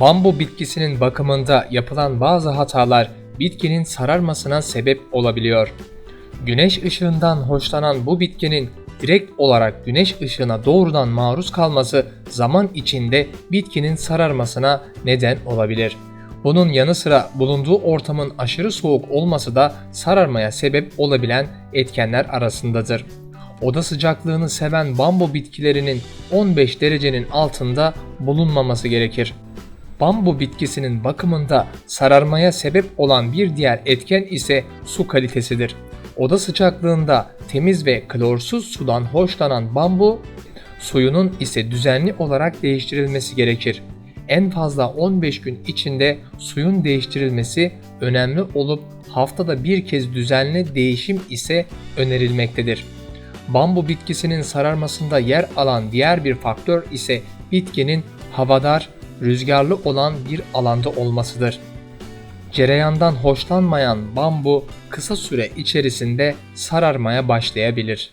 Bambu bitkisinin bakımında yapılan bazı hatalar bitkinin sararmasına sebep olabiliyor. Güneş ışığından hoşlanan bu bitkinin direkt olarak güneş ışığına doğrudan maruz kalması zaman içinde bitkinin sararmasına neden olabilir. Bunun yanı sıra bulunduğu ortamın aşırı soğuk olması da sararmaya sebep olabilen etkenler arasındadır. Oda sıcaklığını seven bambu bitkilerinin 15 derecenin altında bulunmaması gerekir. Bambu bitkisinin bakımında sararmaya sebep olan bir diğer etken ise su kalitesidir. Oda sıcaklığında temiz ve klorsuz sudan hoşlanan bambu suyunun ise düzenli olarak değiştirilmesi gerekir. En fazla 15 gün içinde suyun değiştirilmesi önemli olup haftada bir kez düzenli değişim ise önerilmektedir. Bambu bitkisinin sararmasında yer alan diğer bir faktör ise bitkinin havadar, rüzgarlı olan bir alanda olmasıdır. Cereyandan hoşlanmayan bambu kısa süre içerisinde sararmaya başlayabilir.